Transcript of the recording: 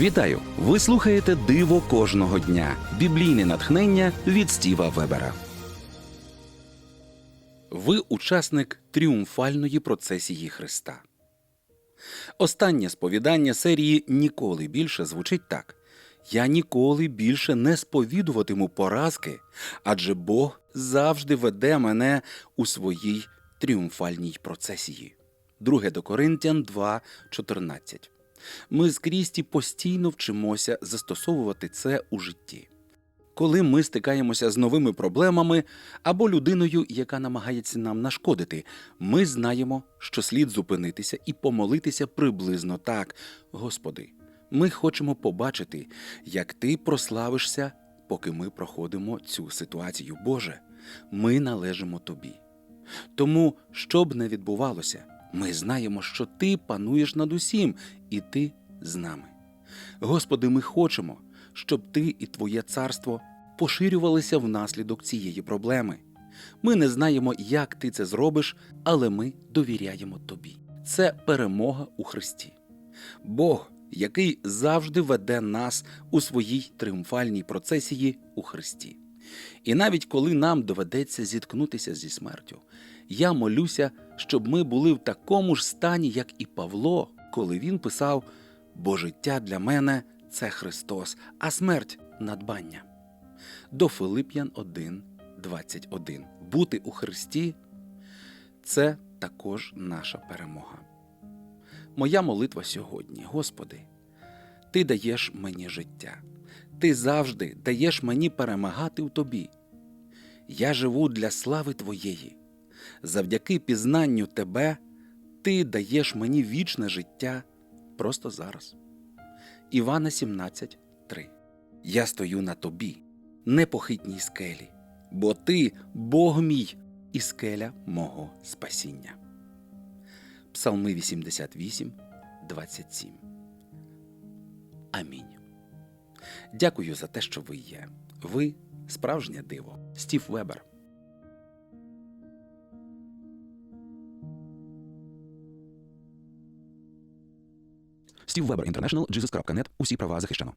Вітаю! Ви слухаєте Диво кожного дня. Біблійне натхнення від Стіва Вебера. Ви учасник тріумфальної процесії Христа. Останнє сповідання серії Ніколи більше звучить так: Я ніколи більше не сповідуватиму поразки, адже Бог завжди веде мене у своїй тріумфальній процесії. 2 до Коринтян 2.14. Ми з Крісті постійно вчимося застосовувати це у житті. Коли ми стикаємося з новими проблемами або людиною, яка намагається нам нашкодити, ми знаємо, що слід зупинитися і помолитися приблизно так: Господи, ми хочемо побачити, як Ти прославишся, поки ми проходимо цю ситуацію. Боже, ми належимо Тобі. Тому, що б не відбувалося, ми знаємо, що Ти пануєш над усім, і Ти з нами. Господи, ми хочемо, щоб Ти і Твоє царство поширювалися внаслідок цієї проблеми. Ми не знаємо, як ти це зробиш, але ми довіряємо тобі. Це перемога у Христі. Бог, який завжди веде нас у своїй тріумфальній процесії у Христі. І навіть коли нам доведеться зіткнутися зі смертю, я молюся, щоб ми були в такому ж стані, як і Павло, коли він писав: бо життя для мене це Христос, а смерть надбання. До Филип'ян 1, 21. Бути у Христі це також наша перемога. Моя молитва сьогодні, Господи, Ти даєш мені життя, Ти завжди даєш мені перемагати в Тобі. Я живу для слави Твоєї. Завдяки пізнанню Тебе Ти даєш мені вічне життя просто зараз. Івана 17, 3. Я стою на тобі, непохитній скелі, бо ти Бог мій і скеля мого спасіння. Псалми 88, 27. Амінь. Дякую за те, що ви є. Ви справжнє диво. Стів Вебер. Стів Вебер Інтернешнл, Jesus.net. Усі права захищено.